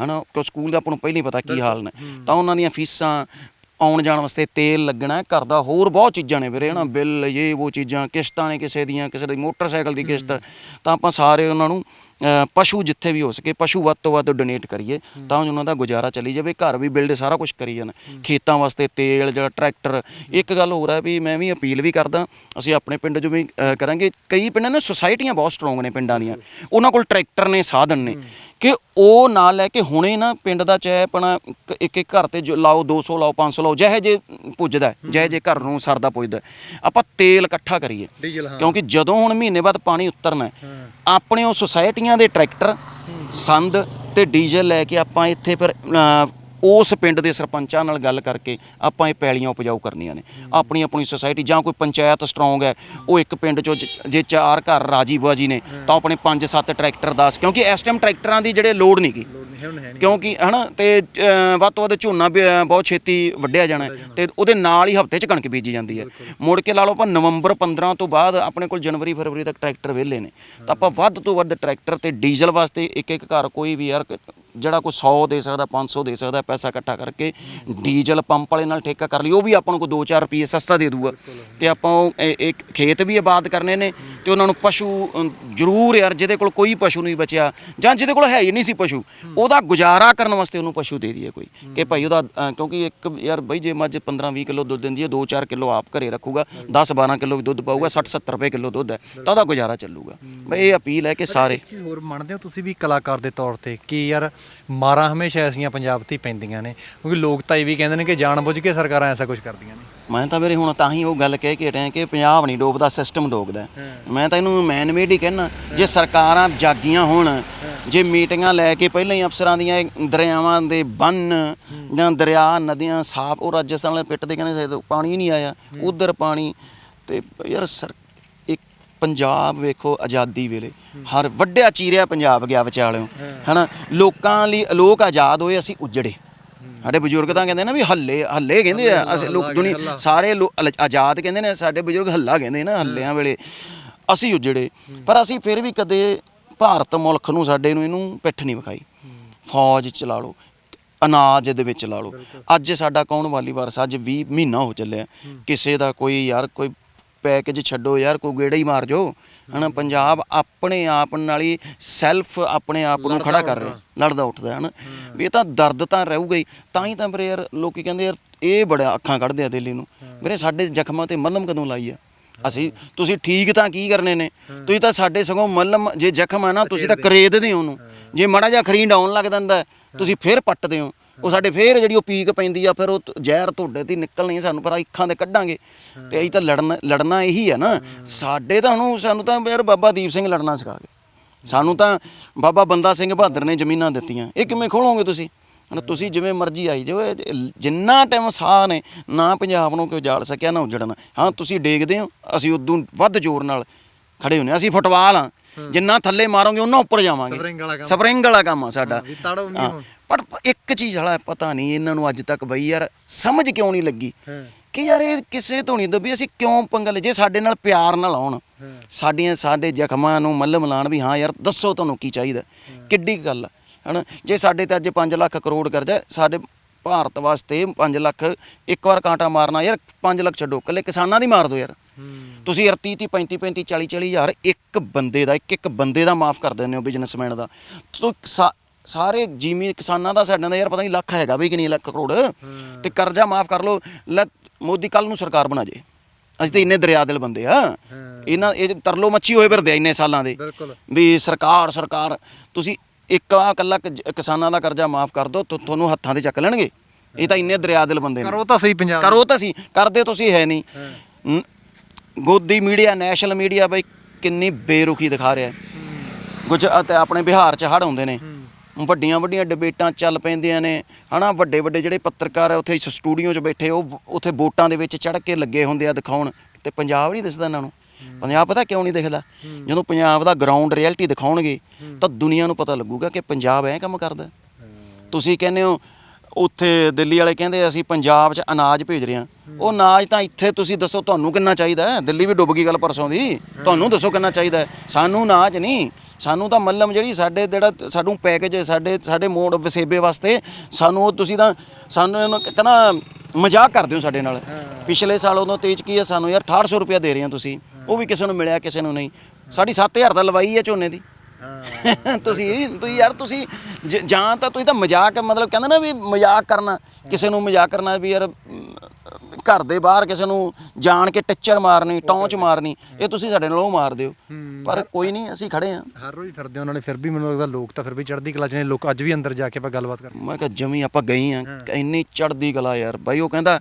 ਹਨਾ ਕਿਉਂ ਸਕੂਲ ਦਾ ਆਪਾਂ ਨੂੰ ਪਹਿਲਾਂ ਹੀ ਪਤਾ ਕੀ ਹਾਲ ਨੇ। ਤਾਂ ਉਹਨਾਂ ਦੀਆਂ ਫੀਸਾਂ ਆਉਣ ਜਾਣ ਵਾਸਤੇ ਤੇਲ ਲੱਗਣਾ ਘਰ ਦਾ ਹੋਰ ਬਹੁਤ ਚੀਜ਼ਾਂ ਨੇ ਵੀਰੇ ਹਨਾ ਬਿੱਲ, ਇਹ ਉਹ ਚੀਜ਼ਾਂ, ਕਿਸ਼ਤਾਂ ਨੇ ਕਿਸੇ ਦੀਆਂ, ਕਿਸੇ ਦੀ ਮੋਟਰਸਾਈਕਲ ਦੀ ਕਿਸ਼ਤ। ਤਾਂ ਆਪਾਂ ਸਾਰੇ ਉਹਨਾਂ ਨੂੰ ਪਸ਼ੂ ਜਿੱਥੇ ਵੀ ਹੋ ਸਕੇ, ਪਸ਼ੂ ਵੱਧ ਤੋਂ ਵੱਧ ਡੋਨੇਟ ਕਰੀਏ, ਤਾਂ ਉਹਨਾਂ ਦਾ ਗੁਜ਼ਾਰਾ ਚੱਲੀ ਜਾਵੇ, ਘਰ ਵੀ ਬਿਲਡ ਸਾਰਾ ਕੁਝ ਕਰੀ ਜਾਣ। ਖੇਤਾਂ ਵਾਸਤੇ ਤੇਲ, ਜਿਹੜਾ ਟਰੈਕਟਰ ਇੱਕ ਗੱਲ ਹੋਰ ਹੈ ਵੀ ਮੈਂ ਵੀ ਅਪੀਲ ਵੀ ਕਰਦਾ, ਅਸੀਂ ਆਪਣੇ ਪਿੰਡ 'ਚ ਵੀ ਕਰਾਂਗੇ। ਕਈ ਪਿੰਡਾਂ ਨੇ ਸੁਸਾਇਟੀਆਂ ਬਹੁਤ ਸਟਰੋਂਗ ਨੇ ਪਿੰਡਾਂ ਦੀਆਂ। ਉਹਨਾਂ ਕੋਲ ਟਰੈਕਟਰ ਨੇ, ਸਾਧਨ ਨੇ। ਕਿ ਉਹ ਨਾਲ ਲੈ ਕੇ ਹੁਣੇ ਨਾ ਪਿੰਡ ਦਾ ਚਾਹੇ ਆਪਣਾ ਇੱਕ- ਇੱਕ ਘਰ ਤੇ ਜੋ ਲਾਓ 200 ਲਾਓ 500 ਲਾਓ ਜਿਹੇ ਜੇ ਪੁੱਜਦਾ ਜਿਹੇ ਜੇ ਘਰ ਨੂੰ ਸਰਦਾ ਪੁੱਜਦਾ। ਆਪਾਂ ਤੇਲ ਇਕੱਠਾ ਕਰੀਏ। ਕਿਉਂਕਿ ਜਦੋਂ ਹੁਣ ਮਹੀਨੇ ਬਾਅਦ ਪਾਣੀ ਉਤਰਨਾ ਆਪਣੇ ਉਹ ਸੁਸਾਇਟੀਆਂ ਦੇ ਟਰੈਕਟਰ ਸੰਦ ਤੇ ਡੀਜ਼ਲ ਲੈ ਕੇ ਆਪਾਂ ਇੱਥੇ ਫਿਰ ਉਸ ਪਿੰਡ ਦੇ ਸਰਪੰਚਾਂ ਨਾਲ ਗੱਲ ਕਰਕੇ ਆਪਾਂ ਇਹ ਪੈਲੀਆਂ ਉਪਜਾਊ ਕਰਨੀਆਂ ਨੇ। ਆਪਣੀ ਆਪਣੀ ਸੁਸਾਇਟੀ ਜਾਂ ਕੋਈ ਪੰਚਾਇਤ ਸਟਰੋਂਗ ਹੈ ਉਹ ਇੱਕ ਪਿੰਡ ਚੋਂ ਜ- ਚਾਰ ਘਰ ਰਾਜੀ ਬਾਜੀ ਨੇ ਤਾਂ ਆਪਣੇ 5-7 ਟਰੈਕਟਰ 10 ਕਿਉਂਕਿ ਇਸ ਟਾਈਮ ਟਰੈਕਟਰਾਂ ਦੀ ਜਿਹੜੇ ਲੋਡ ਨਹੀਂਗੀ ਕਿਉਂਕਿ ਹਨਾ ਤੇ ਵੱਧ ਤੋਂ ਵੱਧ ਝੋਨਾ ਬਹੁਤ ਛੇਤੀ ਵੱਢਿਆ ਜਾਣਾ ਤੇ ਉਹਦੇ ਨਾਲ ਹੀ ਹਫ਼ਤੇ 'ਚ ਕਣਕ ਬੀਜੀ ਜਾਂਦੀ ਹੈ। ਮੁੜ ਕੇ ਲਾ ਲਓ ਆਪਾਂ ਨਵੰਬਰ 15 ਤੋਂ ਬਾਅਦ ਆਪਣੇ ਕੋਲ ਜਨਵਰੀ ਫਰਵਰੀ ਤੱਕ ਟਰੈਕਟਰ ਵਿਹਲੇ ਨੇ। ਤਾਂ ਆਪਾਂ ਵੱਧ ਤੋਂ ਵੱਧ ਟਰੈਕਟਰ ਤੇ ਡੀਜ਼ਲ ਵਾਸਤੇ ਇੱਕ ਇੱਕ ਘਰ ਕੋਈ ਵੀ ਯਾਰ ਜਿਹੜਾ ਕੋਈ 100 ਦੇ ਸਕਦਾ 500 ਦੇ ਸਕਦਾ, ਪੈਸਾ ਇਕੱਠਾ ਕਰਕੇ ਡੀਜ਼ਲ ਪੰਪ ਵਾਲੇ ਨਾਲ ਠੇਕਾ ਕਰ ਲਈ, ਉਹ ਵੀ ਆਪਾਂ ਨੂੰ ਕੋਈ 2-4 ਰੁਪਏ ਸਸਤਾ ਦੇ ਦੂਗਾ। ਤੇ ਆਪਾਂ ਉਹ ਇਹ- ਇੱਕ ਖੇਤ ਵੀ ਆਬਾਦ ਕਰਨੇ ਨੇ ਤੇ ਉਹਨਾਂ ਨੂੰ ਪਸ਼ੂ ਜ਼ਰੂਰ ਯਾਰ, ਜਿਹਦੇ ਕੋਲ ਕੋਈ ਪਸ਼ੂ ਨਹੀਂ ਬਚਿਆ ਜਾਂ ਜਿਹਦੇ ਕੋਲ ਹੈ ਹੀ ਨਹੀਂ ਸੀ ਪਸ਼ੂ, ਉਹਦਾ ਗੁਜ਼ਾਰਾ ਕਰਨ ਵਾਸਤੇ ਉਹਨੂੰ ਪਸ਼ੂ ਦੇ ਦਈਏ ਕੋਈ। ਕਿ ਭਾਈ ਉਹਦਾ ਕਿਉਂਕਿ ਇੱਕ ਯਾਰ ਬਈ ਜੇ ਮੱਝ 15-20 ਕਿਲੋ ਦੁੱਧ ਦਿੰਦੀ ਹੈ 2-4 ਕਿਲੋ ਆਪ ਘਰੇ ਰੱਖੂਗਾ 10-12 ਕਿਲੋ ਵੀ ਦੁੱਧ ਪਾਊਗਾ 60-70 ਰੁਪਏ ਕਿਲੋ ਦੁੱਧ ਹੈ, ਤਾਂ ਉਹਦਾ ਗੁਜ਼ਾਰਾ ਚੱਲੂਗਾ। ਬਈ ਇਹ ਅਪੀਲ ਹੈ ਕਿ ਸਾਰੇ ਹੋਰ ਮੰਨਦੇ ਹੋ ਤੁਸੀਂ ਵੀ ਕਲਾਕਾਰ ਦੇ ਤੌਰ ਤੇ, ਕਿ ਯਾਰ ਮਾਰਾਂ ਹਮੇਸ਼ਾ ਐਸੀਆਂ ਪੰਜਾਬ ਤੇ ਹੀ ਪੈਂਦੀਆਂ ਨੇ ਕਿਉਂਕਿ ਲੋਕ ਤਾਂ ਇਹ ਵੀ ਕਹਿੰਦੇ ਨੇ ਕਿ ਜਾਣਬੁੱਝ ਕੇ ਸਰਕਾਰਾਂ ਐਸਾ ਕੁਝ ਕਰਦੀਆਂ ਨੇ। ਮੈਂ ਤਾਂ ਵੀਰੇ ਹੁਣ ਤਾਂ ਹੀ ਉਹ ਗੱਲ ਕਹਿ ਕੇ ਹਟਿਆ ਕਿ ਪੰਜਾਬ ਨਹੀਂ ਡੋਬਦਾ ਸਿਸਟਮ ਡੋਬਦਾ। ਮੈਂ ਤਾਂ ਇਹਨੂੰ ਮੈਨ ਮੇਡ ਹੀ ਕਹਿਣਾ ਜੇ ਸਰਕਾਰਾਂ ਜਾਗੀਆਂ ਹੋਣ ਜੇ ਮੀਟਿੰਗਾਂ ਲੈ ਕੇ ਪਹਿਲਾਂ ਹੀ ਅਫਸਰਾਂ ਦੀਆਂ ਦਰਿਆਵਾਂ ਦੇ ਬੰਨ ਜਾਂ ਦਰਿਆ ਨਦੀਆਂ ਸਾਫ਼ ਉਹ ਰਾਜਸਥਾਨ ਵਾਲੇ ਪਿੱਟ ਦੇ ਕਹਿੰਦੇ ਪਾਣੀ ਨਹੀਂ ਆਇਆ ਉਧਰ ਪਾਣੀ ਤੇ ਯਾਰ ਸਰ ਪੰਜਾਬ ਵੇਖੋ ਆਜ਼ਾਦੀ ਵੇਲੇ। ਹਰ ਵੱਡਿਆ ਚੀਰਿਆ ਪੰਜਾਬ ਗਿਆ ਵਿਚਾਲਿਓ। ਹਨਾ? ਲੋਕਾਂ ਲਈ ਲੋਕ ਆਜ਼ਾਦ ਹੋਏ ਅਸੀਂ ਉਜੜੇ। ਸਾਡੇ ਬਜ਼ੁਰਗ ਤਾਂ ਕਹਿੰਦੇ ਨਾ ਵੀ ਹੱਲੇ ਹੱਲੇ ਕਹਿੰਦੇ ਆ ਅਸੀਂ ਲੋਕ ਦੁਨੀਆ ਸਾਰੇ ਆਜ਼ਾਦ ਕਹਿੰਦੇ ਨੇ ਸਾਡੇ ਬਜ਼ੁਰਗ ਹੱਲਾ ਕਹਿੰਦੇ ਨਾ ਹੱਲਿਆਂ ਵੇਲੇ। ਅਸੀਂ ਉਜੜੇ। ਪਰ ਅਸੀਂ ਫਿਰ ਵੀ ਕਦੇ ਭਾਰਤ ਮੁਲਕ ਨੂੰ ਸਾਡੇ ਨੂੰ ਇਹਨੂੰ ਪਿੱਠ ਨਹੀਂ ਵਿਖਾਈ। ਫੌਜ ਚਲਾ ਲਓ ਅਨਾਜ ਦੇ ਵਿੱਚ ਲਾ ਲਓ। ਅੱਜ ਸਾਡਾ ਕੌਣ ਵਾਲੀ ਵਾਰਸ? ਅੱਜ 20 ਮਹੀਨਾ ਹੋ ਚੱਲਿਆ। ਕਿਸੇ ਦਾ ਕੋਈ ਯਾਰ ਕੋਈ ਪੈਕੇਜ ਛੱਡੋ ਯਾਰ ਕੋਈ ਗੇੜਾ ਹੀ ਮਾਰ ਜੋ ਹਨਾ ਪੰਜਾਬ ਆਪਣੇ ਆਪ ਨਾਲ ਹੀ ਸੈਲਫ ਆਪਣੇ ਆਪ ਨੂੰ ਖੜਾ ਕਰ ਰਿਹਾ ਲੜਦਾ ਉੱਠਦਾ ਹਨਾ। ਵੀ ਇਹ ਤਾਂ ਦਰਦ ਤਾਂ ਰਹੂਗਾ ਹੀ ਤਾਂ ਹੀ ਤਾਂ ਵੀਰੇ ਯਾਰ ਲੋਕੀ ਕਹਿੰਦੇ ਯਾਰ ਇਹ ਬੜਾ ਅੱਖਾਂ ਕੱਢਦੇ ਆ ਦਿੱਲੀ ਨੂੰ। ਵੀਰੇ ਸਾਡੇ ਜ਼ਖਮਾਂ ਤੇ ਮਲਮ ਕਦੋਂ ਲਾਈ ਆ? ਅਸੀਂ ਤੁਸੀਂ ਠੀਕ ਤਾਂ ਕੀ ਕਰਨੇ ਨੇ? ਤੁਸੀਂ ਤਾਂ ਸਾਡੇ ਸਗੋਂ ਮਲਮ ਜੇ ਜ਼ਖਮ ਆ ਨਾ ਤੁਸੀਂ ਤਾਂ ਕਰੇਦਦੇ ਹੋ ਉਹਨੂੰ। ਜੇ ਮਾੜਾ ਜਿਹਾ ਖਰੀਂਡ ਆਉਣ ਲੱਗ ਜਾਂਦਾ ਤੁਸੀਂ ਫੇਰ ਪੱਟਦੇ ਹੋ। ਉਹ ਸਾਡੇ ਫੇਰ ਜਿਹੜੀ ਉਹ ਪੀਕ ਪੈਂਦੀ ਆ, ਫਿਰ ਉਹ ਜ਼ਹਿਰ ਤੁਹਾਡੇ ਤੇ ਨਿਕਲਣੀ ਸਾਨੂੰ ਪਰ ਅੱਖਾਂ ਦੇ ਕੱਢਾਂਗੇ। ਤੇ ਅਸੀਂ ਤਾਂ ਲੜਨਾ ਲੜਨਾ ਇਹੀ ਆ ਨਾ। ਸਾਡੇ ਤਾਂ ਹੁਣ ਸਾਨੂੰ ਤਾਂ ਯਾਰ ਬਾਬਾ ਦੀਪ ਸਿੰਘ ਲੜਨਾ ਸਿਖਾ ਗਏ। ਸਾਨੂੰ ਤਾਂ ਬਾਬਾ ਬੰਦਾ ਸਿੰਘ ਬਹਾਦਰ ਨੇ ਜ਼ਮੀਨਾਂ ਦਿੱਤੀਆਂ। ਇਹ ਕਿਵੇਂ ਖੋਲੋਗੇ ਤੁਸੀਂ? ਹੁਣ ਤੁਸੀਂ ਜਿਵੇਂ ਮਰਜ਼ੀ ਆਈ ਜਾਓ ਜਿੰਨਾ ਟਾਈਮ ਸਾਹ ਨੇ, ਨਾ ਪੰਜਾਬ ਨੂੰ ਕੋਈ ਉਜਾੜ ਸਕਿਆ, ਨਾ ਉਜੜਨਾ। ਹਾਂ, ਤੁਸੀਂ ਡੇਗਦੇ ਹੋ, ਅਸੀਂ ਉਦੋਂ ਵੱਧ ਜ਼ੋਰ ਨਾਲ ਖੜੇ ਹੁੰਨੇ। ਅਸੀਂ ਫੁੱਟਬਾਲ ਆ। ਜਿੰਨਾ ਥੱਲੇ ਮਾਰੋਗੇ ਉਹਨਾਂ ਉੱਪਰ ਜਾਵਾਂਗੇ। ਸਪਰਿੰਗ ਵਾਲਾ ਕੰਮ। ਆ ਸਾਡਾ। ਪਰ ਇੱਕ ਚੀਜ਼ ਵਾਲਾ ਪਤਾ ਨਹੀਂ ਇਹਨਾਂ ਨੂੰ ਅੱਜ ਤੱਕ ਬਈ ਯਾਰ ਸਮਝ ਕਿਉਂ ਨਹੀਂ ਲੱਗੀ? ਕਿ ਯਾਰ ਇਹ ਕਿਸੇ ਤੋਂ ਨਹੀਂ ਦੱਬੀ ਅਸੀਂ ਕਿਉਂ ਪੰਗਾ ਲੈ ਜੇ ਸਾਡੇ ਨਾਲ ਪਿਆਰ ਨਾਲ ਆਉਣ ਸਾਡੀਆਂ ਸਾਡੇ ਜ਼ਖਮਾਂ ਨੂੰ ਮੱਲਮ ਲਾਣ ਵੀ ਹਾਂ ਯਾਰ ਦੱਸੋ ਤੁਹਾਨੂੰ ਕੀ ਚਾਹੀਦਾ? ਕਿੱਡੀ ਗੱਲ ਹਨਾ? ਜੇ ਸਾਡੇ ਤੇ ਅੱਜ 5 ਲੱਖ ਕਰੋੜ ਕਰਜ਼ਾ ਸਾਡੇ ਭਾਰਤ ਵਾਸਤੇ 5 ਲੱਖ ਇੱਕ ਵਾਰ ਕਾਂਟਾ ਮਾਰਨਾ ਯਾਰ 5 ਲੱਖ ਛੱਡੋ। ਕੱਲੇ ਕਿਸਾਨਾਂ ਦੀ ਮਾਰ ਦਿਓ ਯਾਰ। ਤੁਸੀਂ ਯਾਰ 30 30 35 35 40 40 ਹਜ਼ਾਰ ਇੱਕ ਬੰਦੇ ਦਾ ਇੱਕ ਇੱਕ ਬੰਦੇ ਦਾ ਮਾਫ ਕਰ ਦਿੰਦੇ ਹੋ ਬਿਜ਼ਨਸਮੈਨ ਦਾ। ਤੋ ਸਾਰੇ ਜਿਮੀ ਕਿਸਾਨਾਂ ਦਾ ਸਾਡੇ ਦਾ ਯਾਰ ਪਤਾ ਨਹੀਂ ਲੱਖ ਹੈਗਾ ਵੀ ਕਿ ਨਹੀਂ ਲੱਖ ਕਰੋੜ। ਤੇ ਕਰਜ਼ਾ ਮਾਫ ਕਰ ਲੈ ਮੋਦੀ ਕੱਲ ਨੂੰ ਸਰਕਾਰ ਬਣਾ ਜੇ। ਅਸੀਂ ਤੇ ਇੰਨੇ ਦਰਿਆ ਦਿਲ ਬੰਦੇ ਆ। ਇਹਨਾਂ ਇਹ ਤਰਲੋ ਮੱਛੀ ਹੋਏ ਫਿਰਦੇ ਆ ਇੰਨੇ ਸਾਲਾਂ ਦੇ। ਵੀ ਸਰਕਾਰ ਸਰਕਾਰ ਤੁਸੀਂ ਇੱਕ ਆ ਇਕੱਲਾ ਕ- ਕਿਸਾਨਾਂ ਦਾ ਕਰਜ਼ਾ ਮਾਫ ਕਰ ਤੁ- ਤੁਹਾਨੂੰ ਹੱਥਾਂ ਤੇ ਚੱਕ ਲੈਣਗੇ। ਇਹ ਤਾਂ ਇੰਨੇ ਦਰਿਆ ਦਿਲ ਬੰਦੇ ਨੇ। ਕਰੋ ਤਾਂ ਸਹੀ ਪੰਜਾਬ ਕਰੋ ਤਾਂ ਸੀ ਕਰਦੇ ਤੁਸੀਂ ਹੈ ਨਹੀਂ। ਗੋਦੀ ਮੀਡੀਆ, ਨੈਸ਼ਨਲ ਮੀਡੀਆ ਬਈ ਕਿੰਨੀ ਬੇਰੁਖੀ ਦਿਖਾ ਰਿਹਾ ਕੁਝ ਅਤੇ ਆਪਣੇ ਬਿਹਾਰ ਚ ਹੜ ਆਉਂਦੇ ਨੇ। ਵੱਡੀਆਂ ਵੱਡੀਆਂ ਡਿਬੇਟਾਂ ਚੱਲ ਪੈਂਦੀਆਂ ਨੇ। ਹਨਾ, ਵੱਡੇ ਵੱਡੇ ਜਿਹੜੇ ਪੱਤਰਕਾਰ ਆ, ਉੱਥੇ ਸਟੂਡੀਓ 'ਚ ਬੈਠੇ, ਉਹ ਉੱਥੇ ਵੋਟਾਂ ਦੇ ਵਿੱਚ ਚੜ ਕੇ ਲੱਗੇ ਹੁੰਦੇ ਆ ਦਿਖਾਉਣ। ਤੇ ਪੰਜਾਬ ਨਹੀਂ ਦਿਸਦਾ ਇਹਨਾਂ ਨੂੰ। ਪੰਜਾਬ ਪਤਾ ਕਿਉਂ ਨਹੀਂ ਦਿਖਦਾ? ਜਦੋਂ ਪੰਜਾਬ ਦਾ ਗਰਾਊਂਡ ਰਿਐਲਿਟੀ ਦਿਖਾਉਣਗੇ, ਤਾਂ ਦੁਨੀਆ ਨੂੰ ਪਤਾ ਲੱਗੂਗਾ ਕਿ ਪੰਜਾਬ ਐ ਕੰਮ ਕਰਦਾ। ਤੁਸੀਂ ਕਹਿੰਦੇ ਹੋ ਉੱਥੇ ਦਿੱਲੀ ਵਾਲੇ ਕਹਿੰਦੇ ਅਸੀਂ ਪੰਜਾਬ 'ਚ ਅਨਾਜ ਭੇਜ ਰਹੇ ਹਾਂ। ਉਹ ਅਨਾਜ ਤਾਂ ਇੱਥੇ ਤੁਸੀਂ ਦੱਸੋ ਤੁਹਾਨੂੰ ਕਿੰਨਾ ਚਾਹੀਦਾ ਹੈ? ਦਿੱਲੀ ਵੀ ਡੁੱਬ ਗਈ ਗੱਲ ਪਰਸੋਂ ਦੀ। ਤੁਹਾਨੂੰ ਦੱਸੋ ਕਿੰਨਾ ਚਾਹੀਦਾ ਹੈ? ਸਾਨੂੰ ਅਨਾਜ ਨਹੀਂ। ਸਾਨੂੰ ਤਾਂ ਮੱਲਮ ਜਿਹੜੀ ਸਾਡੇ ਜਿਹੜਾ ਸਾਨੂੰ ਪੈਕੇਜ ਸਾਡੇ ਸਾਡੇ ਮੋੜ ਵਸੇਬੇ ਵਾਸਤੇ ਸਾਨੂੰ ਉਹ ਤੁਸੀਂ ਤਾਂ ਸਾਨੂੰ ਇਹਨੂੰ ਕਹਿੰਦਾ ਮਜ਼ਾਕ ਕਰਦੇ ਹੋ ਸਾਡੇ ਨਾਲ। ਪਿਛਲੇ ਸਾਲ ਉਦੋਂ ਤੇਜ ਕੀ ਹੈ? ਸਾਨੂੰ ਯਾਰ 6800 ਰੁਪਇਆ ਦੇ ਰਹੇ ਹੋ ਤੁਸੀਂ। ਉਹ ਵੀ ਕਿਸੇ ਨੂੰ ਮਿਲਿਆ, ਕਿਸੇ ਨੂੰ ਨਹੀਂ। ਸਾਡੀ 7000 ਦਾ ਲਵਾਈ ਹੈ ਝੋਨੇ ਦੀ। ਤੁਸੀਂ ਤੁਸੀਂ ਯਾਰ ਤੁਸੀਂ ਜ- ਜਾਂ ਤਾਂ ਤੁਸੀਂ ਤਾਂ ਮਜ਼ਾਕ ਮਤਲਬ ਕਹਿੰਦੇ ਨਾ ਵੀ ਮਜ਼ਾਕ ਕਰਨਾ ਕਿਸੇ ਨੂੰ ਮਜ਼ਾਕ ਕਰਨਾ ਵੀ ਯਾਰ ਅਮ, ਘਰ ਦੇ ਬਾਹਰ ਕਿਸੇ ਨੂੰ ਜਾਣ ਕੇ ਟੱਚਰ ਮਾਰਨੀ ਟੌਂਚ ਮਾਰਨੀ ਇਹ ਤੁਸੀਂ ਸਾਡੇ ਨਾਲ ਉਹ ਮਾਰ ਦਿਓ। ਪਰ ਕੋਈ ਨਹੀਂ ਅਸੀਂ ਖੜੇ ਆ ਹਰ ਰੋਜ਼ ਫਿਰਦੇ ਉਹਨਾਂ ਨੇ ਫਿਰ ਵੀ ਮੈਨੂੰ ਲੱਗਦਾ ਲੋਕ ਤਾਂ ਫਿਰ ਵੀ ਚੜ੍ਹਦੀ ਕਲਾ ਚ ਨੇ ਲੋਕ ਅੱਜ ਵੀ ਅੰਦਰ ਜਾ ਕੇ ਆਪਾਂ ਗੱਲਬਾਤ ਕਰਦੇ ਮੈਂ ਕਿਹਾ ਜਮੀ ਆਪਾਂ ਗਏ ਆ ਇੰਨੀ ਚੜਦੀ ਕਲਾ ਯਾਰ। ਬਾਈ ਉਹ ਕਹਿੰਦਾ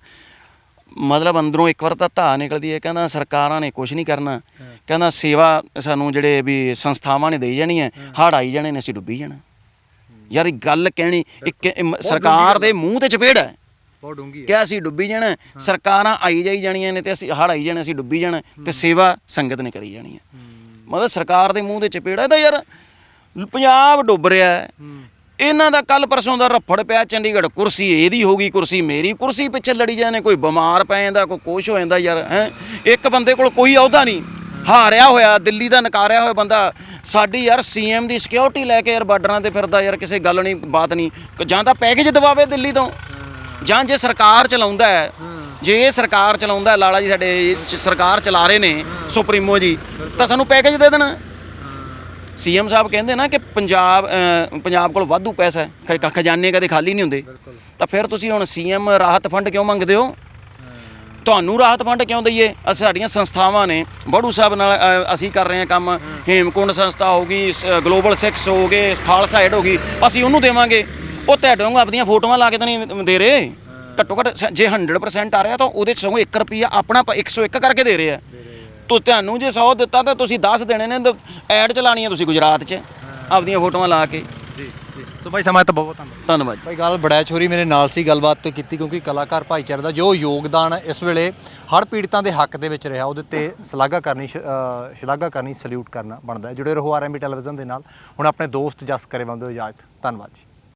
ਮਤਲਬ ਅੰਦਰੋਂ ਇੱਕ ਵਾਰ ਤਾਂ ਧਾ ਨਿਕਲਦੀ ਹੈ ਕਹਿੰਦਾ ਸਰਕਾਰਾਂ ਨੇ ਕੁਝ ਨਹੀਂ ਕਰਨਾ। ਕਹਿੰਦਾ ਸੇਵਾ ਸਾਨੂੰ ਜਿਹੜੇ ਵੀ ਸੰਸਥਾਵਾਂ ਨੇ ਦੇਈ ਜਾਣੀ ਹੈ ਹੜ੍ਹ ਆਈ ਜਾਣੇ ਨੇ ਅਸੀਂ ਡੁੱਬੀ ਜਾਣਾ। ਯਾਰ ਇਹ ਗੱਲ ਕਹਿਣੀ ਇੱਕ ਸਰਕਾਰ ਦੇ ਮੂੰਹ ਤੇ ਚਪੇੜ ਹੈ। ਬਹੁਤ ਡੂੰਗੀ ਕਿ ਅਸੀਂ ਡੁੱਬੀ ਜਾਣਾ ਸਰਕਾਰਾਂ ਆਈ ਜਾਈ ਜਾਣੀਆਂ ਨੇ ਤੇ ਅਸੀਂ ਹੜ ਆਈ ਜਾਣਾ ਅਸੀਂ ਡੁੱਬੀ ਜਾਣਾ ਤੇ ਸੇਵਾ ਸੰਗਤ ਨੇ ਕਰੀ ਜਾਣੀ ਹੈ। ਮਤਲਬ ਸਰਕਾਰ ਦੇ ਮੂੰਹ ਤੇ ਚਪੇੜ ਹੈ ਤਾਂ ਯਾਰ ਪੰਜਾਬ ਡੁੱਬ ਰਿਹਾ ਹੈ। ਇਹਨਾਂ ਦਾ ਕੱਲ ਪਰਸੋਂ ਦਾ ਰਫੜ ਪਿਆ ਚੰਡੀਗੜ੍ਹ ਕੁਰਸੀ ਇਹਦੀ ਹੋ ਗਈ ਕੁਰਸੀ ਮੇਰੀ ਕੁਰਸੀ ਪਿੱਛੇ ਲੜੀ ਜਾਂਦੇ ਕੋਈ ਬਿਮਾਰ ਪੈ ਜਾਂਦਾ ਕੋਈ ਕੁਛ ਹੋ ਜਾਂਦਾ ਯਾਰ ਹੈ। ਇੱਕ ਬੰਦੇ ਕੋਲ ਕੋਈ ਅਹੁਦਾ ਨਹੀਂ। ਹਾਰਿਆ ਹੋਇਆ, ਦਿੱਲੀ ਦਾ ਨਕਾਰਿਆ ਹੋਇਆ ਬੰਦਾ, ਸਾਡੀ ਯਾਰ ਸੀਐਮ ਦੀ ਸਿਕਿਉਰਿਟੀ ਲੈ ਕੇ ਯਾਰ ਬਾਰਡਰਾਂ ਤੇ ਫਿਰਦਾ ਯਾਰ, ਕਿਸੇ ਗੱਲ ਨਹੀਂ, ਬਾਤ ਨਹੀਂ। ਜਾਂ ਤਾਂ ਪੈਕੇਜ ਦਵਾਵੇ ਦਿੱਲੀ ਤੋਂ, ਜਾਂ ਜੇ ਸਰਕਾਰ ਚਲਾਉਂਦਾ ਹੈ, ਜੇ ਇਹ ਸਰਕਾਰ ਚਲਾਉਂਦਾ ਲਾਲਾ ਜੀ ਸਾਡੇ ਸਰਕਾਰ ਚਲਾ ਰਹੇ ਨੇ, ਸੁਪਰੀਮੋ ਜੀ, ਤਾਂ ਸਾਨੂੰ ਪੈਕੇਜ ਦੇ ਦੇਣ। ਸੀਐਮ ਸਾਹਿਬ ਕਹਿੰਦੇ ਨਾ ਕਿ ਪੰਜਾਬ ਪੰਜਾਬ ਕੋਲ ਵਾਧੂ ਪੈਸਾ ਹੈ ਖਜ਼ਾਨੇ ਕਦੇ ਖਾਲੀ ਨਹੀਂ ਹੁੰਦੇ। ਤਾਂ ਫਿਰ ਤੁਸੀਂ ਹੁਣ ਸੀਐਮ ਰਾਹਤ ਫੰਡ ਕਿਉਂ ਮੰਗਦੇ ਹੋ? ਤੁਹਾਨੂੰ ਰਾਹਤ ਫੰਡ ਕਿਉਂ ਦਈਏ? ਅਸੀਂ ਸਾਡੀਆਂ ਸੰਸਥਾਵਾਂ ਨੇ ਬੜੂ ਸਾਹਿਬ ਨਾਲ ਅ, ਅਸੀਂ ਕਰ ਰਹੇ ਹਾਂ ਕੰਮ। ਹੇਮਕੁੰਡ ਸੰਸਥਾ ਹੋ ਗਈ ਸ- ਗਲੋਬਲ ਸਿਕਸ ਹੋ ਗਏ ਖਾਲਸਾ ਏਡ ਹੋ ਗਈ ਅਸੀਂ ਉਹਨੂੰ ਦੇਵਾਂਗੇ। ਉਹ ਤੁਹਾਡੇ ਵਾਂਗੂ ਆਪਣੀਆਂ ਫੋਟੋਆਂ ਲਾ ਕੇ ਤਾਂ ਨਹੀਂ ਦੇ ਰਹੇ? ਘੱਟੋ ਘੱਟ ਸ- ਜੇ 100% ਆ ਰਿਹਾ ਤਾਂ ਉਹਦੇ ਚ ਸਗੋਂ 1 ਰੁਪਿਆ ਆਪਣਾ ਪ- 101 ਕਰਕੇ ਦੇ ਰਹੇ ਆ। ਤੋ ਤੁਹਾਨੂੰ ਜੇ 100 ਦਿੱਤਾ ਤਾਂ ਤੁਸੀਂ 10 ਦੇਣੇ ਨੇ ਐਡ ਚਲਾਣੀ ਹੈ ਤੁਸੀਂ ਗੁਜਰਾਤ 'ਚ ਆਪਦੀਆਂ ਫੋਟੋਆਂ ਲਾ ਕੇ। ਸੋ ਭਾਈ ਸਮਾਂ ਤਾਂ ਬਹੁਤ ਧੰਨਵਾਦ। ਧੰਨਵਾਦ ਭਾਈ ਗੱਲ ਬੜਾ ਛੋਰੀ ਮੇਰੇ ਨਾਲ ਸੀ ਗੱਲਬਾਤ ਤੇ ਕੀਤੀ ਕਿਉਂਕਿ ਕਲਾਕਾਰ ਭਾਈਚਾਰੇ ਦਾ ਜੋ ਯੋਗਦਾਨ ਇਸ ਵੇਲੇ ਹਰ ਪੀੜਤਾਂ ਦੇ ਹੱਕ ਦੇ ਵਿੱਚ ਰਿਹਾ ਉਹਦੇ ਤੇ ਸ਼ਲਾਘਾ ਕਰਨੀ ਸ਼ਲਾਘਾ ਕਰਨੀ ਸਲੂਟ ਕਰਨਾ ਬਣਦਾ ਹੈ। ਜੁੜੇ ਰਹੋ ਆਰਐਮਬੀ ਟੈਲੀਵਿਜ਼ਨ ਦੇ ਨਾਲ। ਹੁਣ ਆਪਣੇ ਦੋਸਤ ਜਸ ਕਰੇ ਬੰਦੇ ਇਜਾਜ਼ਤ। ਧੰਨਵਾਦ ਜੀ।